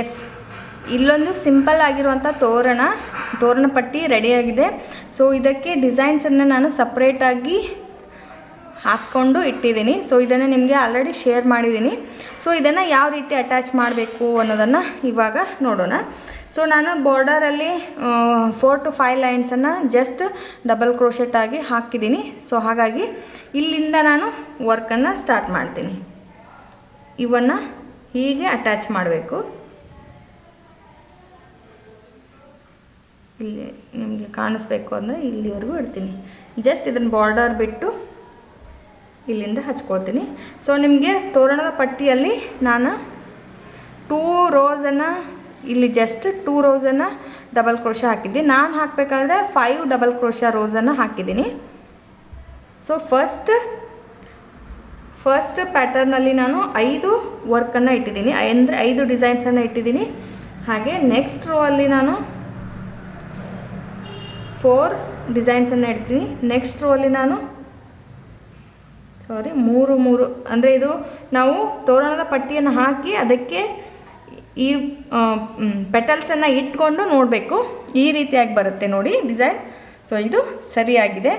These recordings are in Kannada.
ಎಸ್ ಇಲ್ಲೊಂದು ಸಿಂಪಲ್ ಆಗಿರುವಂಥ ತೋರಣ ತೋರಣ ಪಟ್ಟಿ ರೆಡಿಯಾಗಿದೆ ಸೊ ಇದಕ್ಕೆ ಡಿಸೈನ್ಸನ್ನು ನಾನು ಸಪ್ರೇಟಾಗಿ ಹಾಕ್ಕೊಂಡು ಇಟ್ಟಿದ್ದೀನಿ. ಸೊ ಇದನ್ನು ನಿಮಗೆ ಆಲ್ರೆಡಿ ಶೇರ್ ಮಾಡಿದ್ದೀನಿ. ಸೊ ಇದನ್ನು ಯಾವ ರೀತಿ ಅಟ್ಯಾಚ್ ಮಾಡಬೇಕು ಅನ್ನೋದನ್ನು ಇವಾಗ ನೋಡೋಣ. ಸೊ ನಾನು ಬಾರ್ಡರಲ್ಲಿ ಫೋರ್ ಟು ಫೈವ್ ಲೈನ್ಸನ್ನು ಜಸ್ಟ್ ಡಬಲ್ ಕ್ರೋಶೆಟ್ ಆಗಿ ಹಾಕಿದ್ದೀನಿ. ಸೊ ಹಾಗಾಗಿ ಇಲ್ಲಿಂದ ನಾನು ವರ್ಕನ್ನು ಸ್ಟಾರ್ಟ್ ಮಾಡ್ತೀನಿ. ಇವನ್ನು ಹೀಗೆ ಅಟ್ಯಾಚ್ ಮಾಡಬೇಕು. ಇಲ್ಲಿ ನಿಮಗೆ ಕಾಣಿಸ್ಬೇಕು ಅಂದರೆ ಇಲ್ಲಿವರೆಗೂ ಇಡ್ತೀನಿ. ಜಸ್ಟ್ ಇದನ್ನು ಬಾರ್ಡರ್ ಬಿಟ್ಟು ಇಲ್ಲಿಂದ ಹಚ್ಕೊಳ್ತೀನಿ. ಸೊ ನಿಮಗೆ ತೋರಣದ ಪಟ್ಟಿಯಲ್ಲಿ ನಾನು ಟೂ ರೋಸನ್ನು ಇಲ್ಲಿ ಜಸ್ಟ್ ಟೂ ರೋಸನ್ನು ಡಬಲ್ ಕ್ರೋಶ ಹಾಕಿದ್ದೆ. ನಾನು ಹಾಕಬೇಕಾದ್ರೆ ಫೈವ್ ಡಬಲ್ ಕ್ರೋಶ ರೋಸನ್ನು ಹಾಕಿದ್ದೀನಿ. ಸೊ ಫಸ್ಟ್ ಫಸ್ಟ್ ಪ್ಯಾಟರ್ನಲ್ಲಿ ನಾನು ಐದು ವರ್ಕನ್ನು ಇಟ್ಟಿದ್ದೀನಿ. ಅಂದರೆ ಐದು ಡಿಸೈನ್ಸನ್ನು ಇಟ್ಟಿದ್ದೀನಿ. ಹಾಗೆ ನೆಕ್ಸ್ಟ್ ರೋ ಅಲ್ಲಿ ನಾನು ಫೋರ್ ಡಿಸೈನ್ಸನ್ನು ಇಡ್ತೀನಿ. ನೆಕ್ಸ್ಟ್ ರೋ ಅಲ್ಲಿ ನಾನು ಸಾರಿ ಮೂರು ಮೂರು, ಅಂದರೆ ಇದು ನಾವು ತೋರಣದ ಪಟ್ಟಿಯನ್ನು ಹಾಕಿ ಅದಕ್ಕೆ ಈ ಪೆಟಲ್ಸನ್ನು ಇಟ್ಕೊಂಡು ನೋಡಬೇಕು. ಈ ರೀತಿಯಾಗಿ ಬರುತ್ತೆ ನೋಡಿ ಡಿಸೈನ್ ಸೊ ಇದು ಸರಿಯಾಗಿದೆ.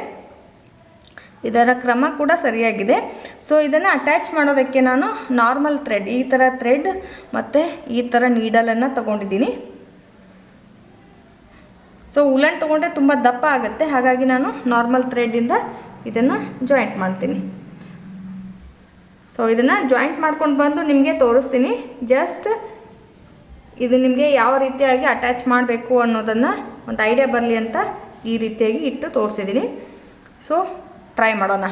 ಇದರ ಕ್ರಮ ಕೂಡ ಸರಿಯಾಗಿದೆ. ಸೊ ಇದನ್ನು ಅಟ್ಯಾಚ್ ಮಾಡೋದಕ್ಕೆ ನಾನು ನಾರ್ಮಲ್ ಥ್ರೆಡ್ ಈ ಥರ ಥ್ರೆಡ್ ಮತ್ತು ಈ ಥರ ನೀಡಲನ್ನು ತಗೊಂಡಿದ್ದೀನಿ. ಸೊ ಉಲನ್ ತೊಗೊಂಡ್ರೆ ತುಂಬ ದಪ್ಪ ಆಗುತ್ತೆ. ಹಾಗಾಗಿ ನಾನು ನಾರ್ಮಲ್ ಥ್ರೆಡ್ಡಿಂದ ಇದನ್ನು ಜಾಯಿಂಟ್ ಮಾಡ್ತೀನಿ. ಸೊ ಇದನ್ನು ಜಾಯಿಂಟ್ ಮಾಡ್ಕೊಂಡು ಬಂದು ನಿಮಗೆ ತೋರಿಸ್ತೀನಿ. ಜಸ್ಟ್ ಇದು ನಿಮಗೆ ಯಾವ ರೀತಿಯಾಗಿ ಅಟ್ಯಾಚ್ ಮಾಡಬೇಕು ಅನ್ನೋದನ್ನು ಒಂದು ಐಡಿಯಾ ಬರಲಿ ಅಂತ ಈ ರೀತಿಯಾಗಿ ಇಟ್ಟು ತೋರಿಸಿದ್ದೀನಿ ಸೊ ಟ್ರೈ ಮಾಡೋಣ.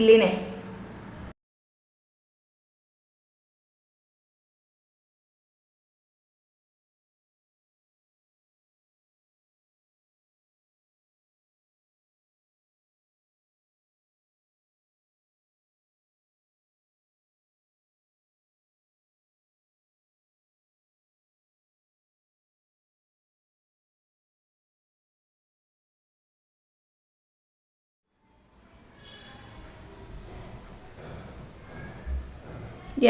ಇಲ್ಲಿನೇ.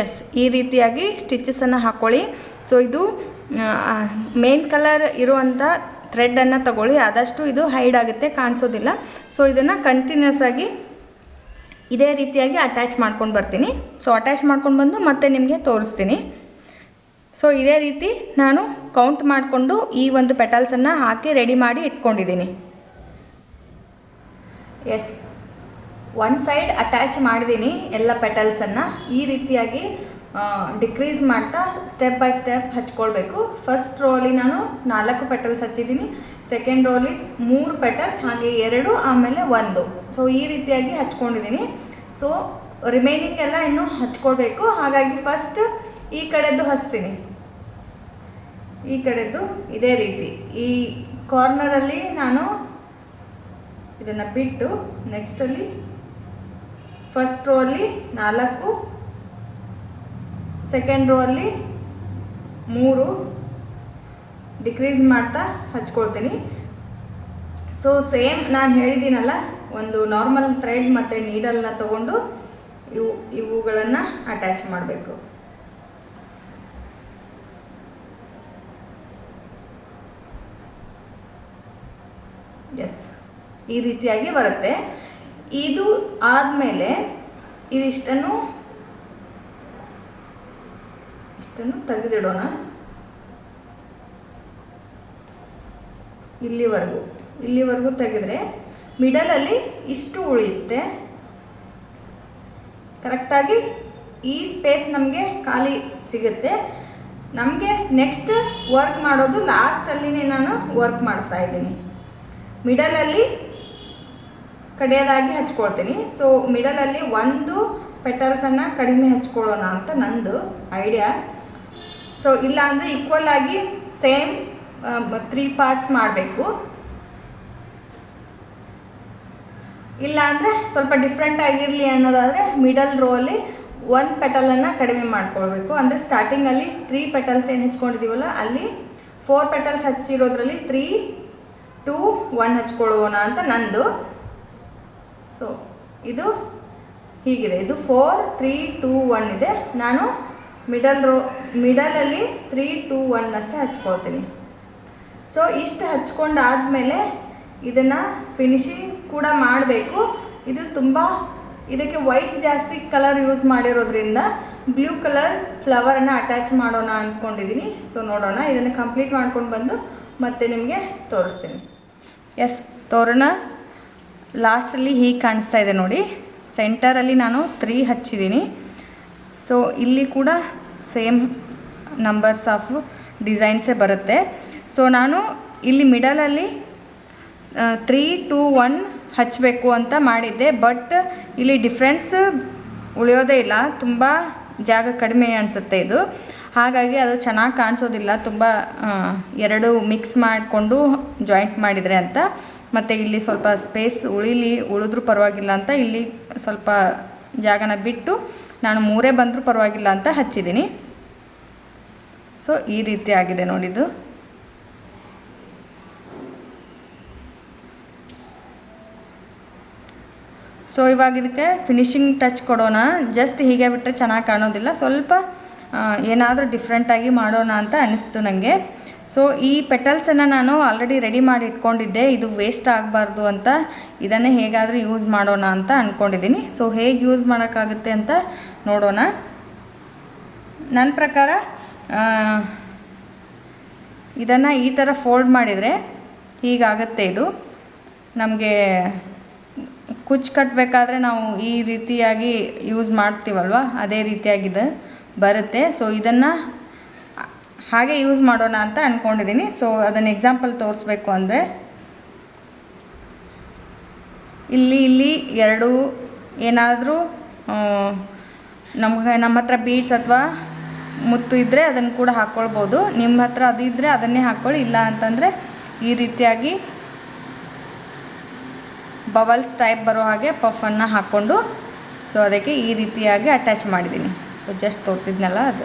ಎಸ್ ಈ ರೀತಿಯಾಗಿ ಸ್ಟಿಚಸನ್ನು ಹಾಕ್ಕೊಳ್ಳಿ ಸೊ ಇದು ಮೇನ್ ಕಲರ್ ಇರುವಂಥ ಥ್ರೆಡನ್ನು ತಗೊಳ್ಳಿ. ಆದಷ್ಟು ಇದು ಹೈಡ್ ಆಗುತ್ತೆ, ಕಾಣಿಸೋದಿಲ್ಲ. ಸೊ ಇದನ್ನು ಕಂಟಿನ್ಯೂಸ್ ಆಗಿ ಇದೇ ರೀತಿಯಾಗಿ ಅಟ್ಯಾಚ್ ಮಾಡ್ಕೊಂಡು ಬರ್ತೀನಿ. ಸೊ ಅಟ್ಯಾಚ್ ಮಾಡ್ಕೊಂಡು ಬಂದು ಮತ್ತೆ ನಿಮಗೆ ತೋರಿಸ್ತೀನಿ. ಸೊ ಇದೇ ರೀತಿ ನಾನು ಕೌಂಟ್ ಮಾಡಿಕೊಂಡು ಈ ಒಂದು ಪೆಟಲ್ಸನ್ನು ಹಾಕಿ ರೆಡಿ ಮಾಡಿ ಇಟ್ಕೊಂಡಿದ್ದೀನಿ. ಎಸ್ ಒನ್ ಸೈಡ್ ಅಟ್ಯಾಚ್ ಮಾಡಿದ್ದೀನಿ ಎಲ್ಲ ಪೆಟಲ್ಸನ್ನು ಈ ರೀತಿಯಾಗಿ ಡಿಕ್ರೀಸ್ ಮಾಡ್ತಾ ಸ್ಟೆಪ್ ಬೈ ಸ್ಟೆಪ್ ಹಚ್ಕೊಳ್ಬೇಕು. ಫಸ್ಟ್ ರೋಲಿ ನಾನು ನಾಲ್ಕು ಪೆಟಲ್ಸ್ ಹಚ್ಚಿದ್ದೀನಿ ಸೆಕೆಂಡ್ ರೋಲಿ ಮೂರು ಪೆಟಲ್ಸ್ ಹಾಗೆ ಎರಡು, ಆಮೇಲೆ ಒಂದು. ಸೊ ಈ ರೀತಿಯಾಗಿ ಹಚ್ಕೊಂಡಿದ್ದೀನಿ ಸೊ ರಿಮೈನಿಂಗ್ ಎಲ್ಲ ಇನ್ನೂ ಹಚ್ಕೊಳ್ಬೇಕು. ಹಾಗಾಗಿ ಫಸ್ಟ್ ಈ ಕಡೆದ್ದು ಹಚ್ತೀನಿ. ಈ ಕಡೆದ್ದು ಇದೇ ರೀತಿ. ಈ ಕಾರ್ನರಲ್ಲಿ ನಾನು ಇದನ್ನು ಬಿಟ್ಟು ನೆಕ್ಸ್ಟಲ್ಲಿ ಫಸ್ಟ್ ರೋ ಅಲ್ಲಿ ನಾಲ್ಕು. ಸೆಕೆಂಡ್ ರೋ ಅಲ್ಲಿ ಮೂರು. ಡಿಕ್ರೀಸ್ ಮಾಡ್ತಾ ಹಚ್ಕೊಳ್ತೀನಿ. ಸೊ ಸೇಮ್ ನಾನು ಹೇಳಿದ್ದೀನಲ್ಲ, ಒಂದು ನಾರ್ಮಲ್ ಥ್ರೆಡ್ ಮತ್ತು ನೀಡಲ್ನ ತಗೊಂಡು ಇವು, ಇವುಗಳನ್ನು ಅಟ್ಯಾಚ್ ಮಾಡಬೇಕು. ಎಸ್ ಈ ರೀತಿಯಾಗಿ ಬರುತ್ತೆ. ಇದು ಆದಮೇಲೆ ಇದಿಷ್ಟನ್ನು ಇಷ್ಟನ್ನು ತೆಗೆದಿಡೋಣ. ಇಲ್ಲಿವರೆಗೂ ಇಲ್ಲಿವರೆಗೂ ತೆಗೆದ್ರೆ ಮಿಡಲಲ್ಲಿ ಇಷ್ಟು ಉಳಿಯುತ್ತೆ. ಕರೆಕ್ಟಾಗಿ ಈ ಸ್ಪೇಸ್ ನಮಗೆ ಖಾಲಿ ಸಿಗುತ್ತೆ. ನಮಗೆ ನೆಕ್ಸ್ಟ್ ವರ್ಕ್ ಮಾಡೋದು ಲಾಸ್ಟಲ್ಲಿನೇ ನಾನು ವರ್ಕ್ ಮಾಡ್ತಾ ಇದ್ದೀನಿ. ಮಿಡಲಲ್ಲಿ ಕಡೆಯದಾಗಿ ಹಚ್ಕೊಳ್ತೀನಿ. ಸೊ ಮಿಡಲಲ್ಲಿ ಒಂದು ಪೆಟಲ್ಸನ್ನು ಕಡಿಮೆ ಹಚ್ಕೊಳ್ಳೋಣ ಅಂತ ನಂದು ಐಡಿಯಾ ಸೊ ಇಲ್ಲಾಂದರೆ ಈಕ್ವಲ್ ಆಗಿ ಸೇಮ್ ತ್ರೀ ಪಾರ್ಟ್ಸ್ ಮಾಡಬೇಕು. ಇಲ್ಲಾಂದರೆ ಸ್ವಲ್ಪ ಡಿಫ್ರೆಂಟ್ ಆಗಿರಲಿ ಅನ್ನೋದಾದರೆ ಮಿಡಲ್ ರೋ ಅಲ್ಲಿ ಒಂದು ಪೆಟಲನ್ನು ಕಡಿಮೆ ಮಾಡ್ಕೊಳ್ಬೇಕು. ಅಂದರೆ ಸ್ಟಾರ್ಟಿಂಗಲ್ಲಿ ತ್ರೀ ಪೆಟಲ್ಸ್ ಏನು ಹಚ್ಕೊಂಡಿದ್ದೀವಲ್ಲ ಅಲ್ಲಿ ಫೋರ್ ಪೆಟಲ್ಸ್ ಹಚ್ಚಿರೋದ್ರಲ್ಲಿ ತ್ರೀ ಟೂ ಒನ್ ಹಚ್ಕೊಳ್ಳೋಣ ಅಂತ ನಂದು. ಸೊ ಇದು ಹೀಗಿದೆ. ಇದು ಫೋರ್ ತ್ರೀ ಟೂ ಒನ್ ಇದೆ. ನಾನು ಮಿಡಲ್ ರೋ ಮಿಡಲಲ್ಲಿ ತ್ರೀ ಟೂ ಒನ್ ಅಷ್ಟೇ ಹಚ್ಕೊಳ್ತೀನಿ. ಸೊ ಇಷ್ಟು ಹಚ್ಕೊಂಡಾದಮೇಲೆ ಇದನ್ನು ಫಿನಿಶಿಂಗ್ ಕೂಡ ಮಾಡಬೇಕು. ಇದು ತುಂಬ, ಇದಕ್ಕೆ ವೈಟ್ ಜಾಸ್ತಿ ಕಲರ್ ಯೂಸ್ ಮಾಡಿರೋದ್ರಿಂದ ಬ್ಲೂ ಕಲರ್ ಫ್ಲವರನ್ನು ಅಟ್ಯಾಚ್ ಮಾಡೋಣ ಅಂದ್ಕೊಂಡಿದ್ದೀನಿ ಸೊ ನೋಡೋಣ. ಇದನ್ನು ಕಂಪ್ಲೀಟ್ ಮಾಡ್ಕೊಂಡು ಬಂದು ಮತ್ತೆ ನಿಮಗೆ ತೋರಿಸ್ತೀನಿ. ಎಸ್ ತೋರಣ. ಲಾಸ್ಟಲ್ಲಿ ಹೀಗೆ ಕಾಣಿಸ್ತಾ ಇದೆ ನೋಡಿ. ಸೆಂಟರಲ್ಲಿ ನಾನು ತ್ರೀ ಹಚ್ಚಿದ್ದೀನಿ. ಸೊ ಇಲ್ಲಿ ಕೂಡ ಸೇಮ್ ನಂಬರ್ಸ್ ಆಫ್ ಡಿಸೈನ್ಸೇ ಬರುತ್ತೆ. ಸೊ ನಾನು ಇಲ್ಲಿ ಮಿಡಲಲ್ಲಿ ತ್ರೀ ಟೂ ಒನ್ ಹಚ್ಚಬೇಕು ಅಂತ ಮಾಡಿದ್ದೆ. ಬಟ್ ಇಲ್ಲಿ ಡಿಫ್ರೆನ್ಸ್ ಉಳಿಯೋದೇ ಇಲ್ಲ. ತುಂಬ ಜಾಗ ಕಡಿಮೆ ಅನಿಸುತ್ತೆ ಇದು. ಹಾಗಾಗಿ ಅದು ಚೆನ್ನಾಗಿ ಕಾಣಿಸೋದಿಲ್ಲ. ತುಂಬ ಎರಡು ಮಿಕ್ಸ್ ಮಾಡಿಕೊಂಡು ಜಾಯಿಂಟ್ ಮಾಡಿದರೆ ಅಂತ. ಮತ್ತು ಇಲ್ಲಿ ಸ್ವಲ್ಪ ಸ್ಪೇಸ್ ಉಳಿಲಿ, ಉಳಿದ್ರೂ ಪರವಾಗಿಲ್ಲ ಅಂತ ಇಲ್ಲಿ ಸ್ವಲ್ಪ ಜಾಗನ ಬಿಟ್ಟು ನಾನು ಮೂರೇ ಬಂದರೂ ಪರವಾಗಿಲ್ಲ ಅಂತ ಹಚ್ಚಿದ್ದೀನಿ. ಸೊ ಈ ರೀತಿ ಆಗಿದೆ ನೋಡಿದ್ದು. ಸೊ ಇವಾಗ ಇದಕ್ಕೆ ಫಿನಿಶಿಂಗ್ ಟಚ್ ಕೊಡೋಣ. ಜಸ್ಟ್ ಹೀಗೆ ಬಿಟ್ಟರೆ ಚೆನ್ನಾಗಿ ಕಾಣೋದಿಲ್ಲ. ಸ್ವಲ್ಪ ಏನಾದರೂ ಡಿಫ್ರೆಂಟಾಗಿ ಮಾಡೋಣ ಅಂತ ಅನ್ನಿಸ್ತು ನನಗೆ ಸೊ ಈ ಪೆಟಲ್ಸನ್ನು ನಾನು ಆಲ್ರೆಡಿ ರೆಡಿ ಮಾಡಿ ಇಟ್ಕೊಂಡಿದ್ದೆ. ಇದು ವೇಸ್ಟ್ ಆಗಬಾರ್ದು ಅಂತ. ಇದನ್ನೇ ಹೇಗಾದರೂ ಯೂಸ್ ಮಾಡೋಣ ಅಂತ ಅಂದ್ಕೊಂಡಿದ್ದೀನಿ ಸೊ ಹೇಗೆ ಯೂಸ್ ಮಾಡೋಕ್ಕಾಗುತ್ತೆ ಅಂತ ನೋಡೋಣ. ನನ್ನ ಪ್ರಕಾರ ಇದನ್ನು ಈ ಥರ ಫೋಲ್ಡ್ ಮಾಡಿದರೆ ಹೀಗಾಗತ್ತೆ ಇದು. ನಮಗೆ ಕುಚ್ಚು ಕಟ್ಟಬೇಕಾದ್ರೆ ನಾವು ಈ ರೀತಿಯಾಗಿ ಯೂಸ್ ಮಾಡ್ತೀವಲ್ವ? ಅದೇ ರೀತಿಯಾಗಿದೆ ಬರುತ್ತೆ. ಸೊ ಇದನ್ನು ಹಾಗೆ ಯೂಸ್ ಮಾಡೋಣ ಅಂತ ಅಂದ್ಕೊಂಡಿದ್ದೀನಿ ಸೊ ಅದನ್ನು ಎಕ್ಸಾಂಪಲ್ ತೋರಿಸ್ಬೇಕು ಅಂದರೆ, ಇಲ್ಲಿ ಇಲ್ಲಿ ಎರಡು ಏನಾದರೂ ನಮಗೆ ನಮ್ಮ ಹತ್ರ ಬೀಡ್ಸ್ ಅಥವಾ ಮುತ್ತು ಇದ್ದರೆ ಅದನ್ನು ಕೂಡ ಹಾಕ್ಕೊಳ್ಬೋದು ನಿಮ್ಮ ಹತ್ರ ಅದು ಇದ್ದರೆ ಅದನ್ನೇ ಹಾಕ್ಕೊಳ್ಳಿ ಇಲ್ಲ ಅಂತಂದರೆ ಈ ರೀತಿಯಾಗಿ ಬಬಲ್ಸ್ ಟೈಪ್ ಬರೋ ಹಾಗೆ ಪಫನ್ನು ಹಾಕ್ಕೊಂಡು ಸೊ ಅದಕ್ಕೆ ಈ ರೀತಿಯಾಗಿ ಅಟ್ಯಾಚ್ ಮಾಡಿದ್ದೀನಿ ಸೊ ಜಸ್ಟ್ ತೋರಿಸಿದ್ನಲ್ಲ ಅದು.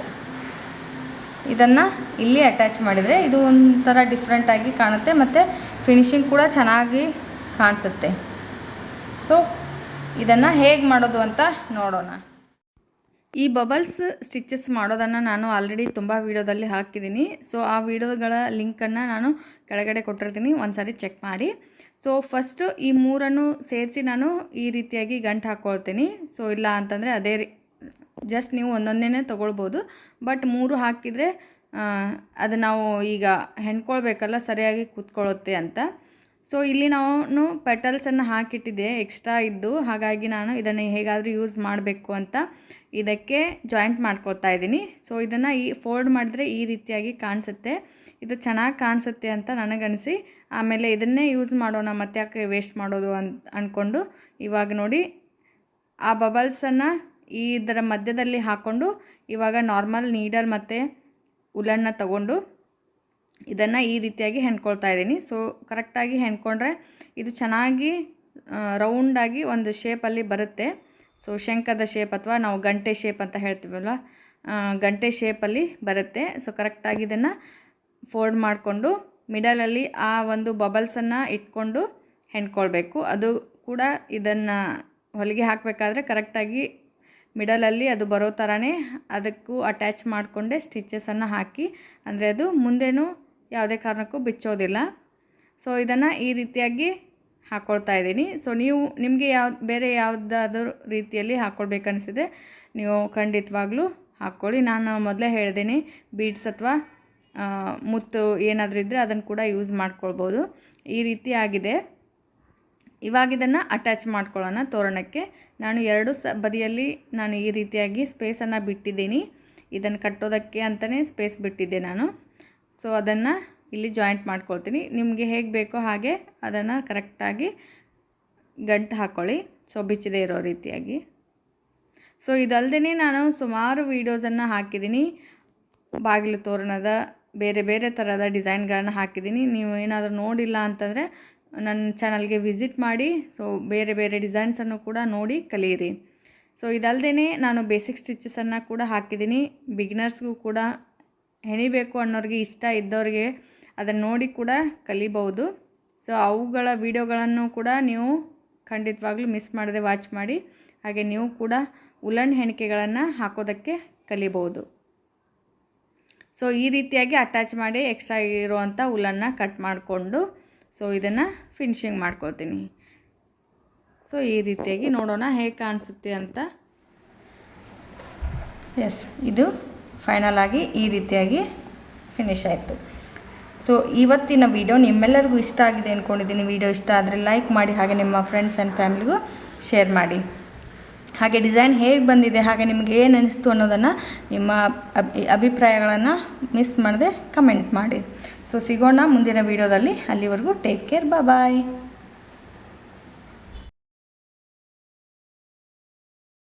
ಇದನ್ನು ಇಲ್ಲಿ ಅಟ್ಯಾಚ್ ಮಾಡಿದರೆ ಇದು ಒಂಥರ ಡಿಫ್ರೆಂಟಾಗಿ ಕಾಣುತ್ತೆ ಮತ್ತು ಫಿನಿಶಿಂಗ್ ಕೂಡ ಚೆನ್ನಾಗಿ ಕಾಣಿಸುತ್ತೆ. ಸೊ ಇದನ್ನು ಹೇಗೆ ಮಾಡೋದು ಅಂತ ನೋಡೋಣ. ಈ ಬಬಲ್ಸ್ ಸ್ಟಿಚಸ್ ಮಾಡೋದನ್ನು ನಾನು ಆಲ್ರೆಡಿ ತುಂಬ ವೀಡಿಯೋದಲ್ಲಿ ಹಾಕಿದ್ದೀನಿ. ಸೊ ಆ ವೀಡಿಯೋಗಳ ಲಿಂಕನ್ನು ನಾನು ಕೆಳಗಡೆ ಕೊಟ್ಟಿರ್ತೀನಿ. ಒಂದು ಸಾರಿ ಚೆಕ್ ಮಾಡಿ. ಸೊ ಫಸ್ಟು ಈ ಮೂರನ್ನು ಸೇರಿಸಿ ನಾನು ಈ ರೀತಿಯಾಗಿ ಗಂಟು ಹಾಕ್ಕೊಳ್ತೀನಿ ಸೊ ಇಲ್ಲ ಅಂತಂದರೆ ಅದೇ ಜಸ್ಟ್ ನೀವು ಒಂದೊಂದೇ ತೊಗೊಳ್ಬೋದು. ಬಟ್ ಮೂರು ಹಾಕಿದರೆ ಅದು ನಾವು ಈಗ ಹೆಣ್ಕೊಳ್ಬೇಕಲ್ಲ, ಸರಿಯಾಗಿ ಕೂತ್ಕೊಳ್ಳುತ್ತೆ ಅಂತ. ಸೊ ಇಲ್ಲಿ ನಾನು ಪೆಟಲ್ಸನ್ನು ಹಾಕಿಟ್ಟಿದ್ದೆ ಎಕ್ಸ್ಟ್ರಾ ಇದ್ದು. ಹಾಗಾಗಿ ನಾನು ಇದನ್ನು ಹೇಗಾದರೂ ಯೂಸ್ ಮಾಡಬೇಕು ಅಂತ ಇದಕ್ಕೆ ಜಾಯಿಂಟ್ ಮಾಡ್ಕೊಳ್ತಾ ಇದ್ದೀನಿ. ಸೊ ಇದನ್ನು ಈ ಫೋಲ್ಡ್ ಮಾಡಿದ್ರೆ ಈ ರೀತಿಯಾಗಿ ಕಾಣಿಸುತ್ತೆ. ಇದು ಚೆನ್ನಾಗಿ ಕಾಣಿಸುತ್ತೆ ಅಂತ ನನಗನಿಸಿ. ಆಮೇಲೆ ಇದನ್ನೇ ಯೂಸ್ ಮಾಡೋಣ, ಮತ್ತೆ ಯಾಕೆ ವೇಸ್ಟ್ ಮಾಡೋದು ಅಂತ ಅಂದ್ಕೊಂಡು ಇವಾಗ ನೋಡಿ, ಆ ಬಬಲ್ಸನ್ನು ಇದರ ಮಧ್ಯದಲ್ಲಿ ಹಾಕ್ಕೊಂಡು ಇವಾಗ ನಾರ್ಮಲ್ ನೀಡಲ್ ಮತ್ತು ಉಲ್ಲಣ್ಣ ತಗೊಂಡು ಇದನ್ನು ಈ ರೀತಿಯಾಗಿ ಹೆಣ್ಕೊಳ್ತಾ ಇದ್ದೀನಿ. ಸೊ ಕರೆಕ್ಟಾಗಿ ಹೆಣ್ಕೊಂಡ್ರೆ ಇದು ಚೆನ್ನಾಗಿ ರೌಂಡಾಗಿ ಒಂದು ಶೇಪಲ್ಲಿ ಬರುತ್ತೆ. ಸೊ ಶಂಖದ ಶೇಪ್ ಅಥವಾ ನಾವು ಗಂಟೆ ಶೇಪ್ ಅಂತ ಹೇಳ್ತೀವಲ್ವ? ಗಂಟೆ ಶೇಪಲ್ಲಿ ಬರುತ್ತೆ. ಸೊ ಕರೆಕ್ಟಾಗಿ ಇದನ್ನು ಫೋಲ್ಡ್ ಮಾಡಿಕೊಂಡು ಮಿಡಲಲ್ಲಿ ಆ ಒಂದು ಬಬಲ್ಸನ್ನು ಇಟ್ಕೊಂಡು ಹೆಣ್ಕೊಳ್ಬೇಕು. ಅದು ಕೂಡ ಇದನ್ನು ಹೊಲಿಗೆ ಹಾಕಬೇಕಾದ್ರೆ ಕರೆಕ್ಟಾಗಿ ಮಿಡಲಲ್ಲಿ ಅದು ಬರೋ ಥರನೇ ಅದಕ್ಕೂ ಅಟ್ಯಾಚ್ ಮಾಡಿಕೊಂಡೆ ಸ್ಟಿಚಸನ್ನು ಹಾಕಿ. ಅಂದರೆ ಅದು ಮುಂದೇನೂ ಯಾವುದೇ ಕಾರಣಕ್ಕೂ ಬಿಚ್ಚೋದಿಲ್ಲ. ಸೊ, ಇದನ್ನು ಈ ರೀತಿಯಾಗಿ ಹಾಕ್ಕೊಳ್ತಾ ಇದ್ದೀನಿ. ಸೊ, ನೀವು ನಿಮಗೆ ಯಾವ, ಬೇರೆ ಯಾವುದಾದ್ರೂ ರೀತಿಯಲ್ಲಿ ಹಾಕ್ಕೊಳ್ಬೇಕನ್ನಿಸಿದ್ರೆ ನೀವು ಖಂಡಿತವಾಗ್ಲೂ ಹಾಕ್ಕೊಳ್ಳಿ. ನಾನು ಮೊದಲೇ ಹೇಳ್ತೀನಿ ಬೀಡ್ಸ್ ಅಥವಾ ಮುತ್ತು ಏನಾದರೂ ಇದ್ದರೆ ಅದನ್ನು ಕೂಡ ಯೂಸ್ ಮಾಡ್ಕೊಳ್ಬೋದು. ಈ ರೀತಿ ಆಗಿದೆ. ಇವಾಗ ಇದನ್ನು ಅಟ್ಯಾಚ್ ಮಾಡ್ಕೊಳ್ಳೋಣ ತೋರಣಕ್ಕೆ. ನಾನು ಎರಡು ಸ, ಬದಿಯಲ್ಲಿ ನಾನು ಈ ರೀತಿಯಾಗಿ ಸ್ಪೇಸನ್ನು ಬಿಟ್ಟಿದ್ದೀನಿ. ಇದನ್ನು ಕಟ್ಟೋದಕ್ಕೆ ಅಂತಲೇ ಸ್ಪೇಸ್ ಬಿಟ್ಟಿದ್ದೆ ನಾನು. ಸೊ ಅದನ್ನು ಇಲ್ಲಿ ಜಾಯಿಂಟ್ ಮಾಡ್ಕೊಳ್ತೀನಿ. ನಿಮಗೆ ಹೇಗೆ ಬೇಕೋ ಹಾಗೆ ಅದನ್ನು ಕರೆಕ್ಟಾಗಿ ಗಂಟು ಹಾಕ್ಕೊಳ್ಳಿ ಸೊ ಬಿಚ್ಚದೇ ಇರೋ ರೀತಿಯಾಗಿ. ಸೊ ಇದಲ್ಲದೆ ನಾನು ಸುಮಾರು ವೀಡಿಯೋಸನ್ನು ಹಾಕಿದ್ದೀನಿ. ಬಾಗಿಲು ತೋರಣದ ಬೇರೆ ಬೇರೆ ಥರದ ಡಿಸೈನ್ಗಳನ್ನು ಹಾಕಿದ್ದೀನಿ. ನೀವು ಏನಾದರೂ ನೋಡಿಲ್ಲ ಅಂತಂದರೆ ನನ್ನ ಚಾನಲ್ಗೆ ವಿಸಿಟ್ ಮಾಡಿ, ಸೊ ಬೇರೆ ಬೇರೆ ಡಿಸೈನ್ಸನ್ನು ಕೂಡ ನೋಡಿ ಕಲಿಯಿರಿ. ಸೊ ಇದಲ್ಲದೆ ನಾನು ಬೇಸಿಕ್ ಸ್ಟಿಚಸನ್ನು ಕೂಡ ಹಾಕಿದ್ದೀನಿ. ಬಿಗಿನರ್ಸ್ಗೂ ಕೂಡ ಹೆಣಿಬೇಕು ಅನ್ನೋರಿಗೆ ಇಷ್ಟ ಇದ್ದವ್ರಿಗೆ ಅದನ್ನು ನೋಡಿ ಕೂಡ ಕಲಿಬಹುದು. ಸೊ ಅವುಗಳ ವಿಡಿಯೋಗಳನ್ನು ಕೂಡ ನೀವು ಖಂಡಿತವಾಗ್ಲೂ ಮಿಸ್ ಮಾಡದೆ ವಾಚ್ ಮಾಡಿ, ಹಾಗೆ ನೀವು ಕೂಡ ಉಲನ್ ಹೆಣಿಕೆಗಳನ್ನು ಹಾಕೋದಕ್ಕೆ ಕಲಿಬಹುದು. ಸೊ ಈ ರೀತಿಯಾಗಿ ಅಟ್ಯಾಚ್ ಮಾಡಿ ಎಕ್ಸ್ಟ್ರಾ ಇರುವಂಥ ಉಲನ್ನ ಕಟ್ ಮಾಡಿಕೊಂಡು ಸೊ ಇದನ್ನು ಫಿನಿಶಿಂಗ್ ಮಾಡ್ಕೊಳ್ತೀನಿ. ಸೊ ಈ ರೀತಿಯಾಗಿ ನೋಡೋಣ ಹೇಗೆ ಕಾಣಿಸುತ್ತೆ ಅಂತ. ಎಸ್ ಇದು ಫೈನಲ್ ಆಗಿ ಈ ರೀತಿಯಾಗಿ ಫಿನಿಶ್ ಆಯಿತು. ಸೊ ಇವತ್ತಿನ ವಿಡಿಯೋ ನಿಮ್ಮೆಲ್ಲರಿಗೂ ಇಷ್ಟ ಆಗಿದೆ ಅಂದ್ಕೊಂಡಿದ್ದೀನಿ ವಿಡಿಯೋ ಇಷ್ಟ ಆದರೆ ಲೈಕ್ ಮಾಡಿ, ಹಾಗೆ ನಿಮ್ಮ ಫ್ರೆಂಡ್ಸ್ ಆ್ಯಂಡ್ ಫ್ಯಾಮಿಲಿಗೂ ಶೇರ್ ಮಾಡಿ. ಹಾಗೆ ಡಿಸೈನ್ ಹೇಗೆ ಬಂದಿದೆ, ಹಾಗೆ ನಿಮಗೆ ಏನು ಅನಿಸ್ತು ಅನ್ನೋದನ್ನು ನಿಮ್ಮ ಅಭಿ, ಅಭಿಪ್ರಾಯಗಳನ್ನು ಮಿಸ್ ಮಾಡದೆ ಕಮೆಂಟ್ ಮಾಡಿ. ಸೊ ಸಿಗೋಣ ಮುಂದಿನ ವೀಡಿಯೋದಲ್ಲಿ ಅಲ್ಲಿವರೆಗೂ ಟೇಕ್ ಕೇರ್ ಬಾಯ್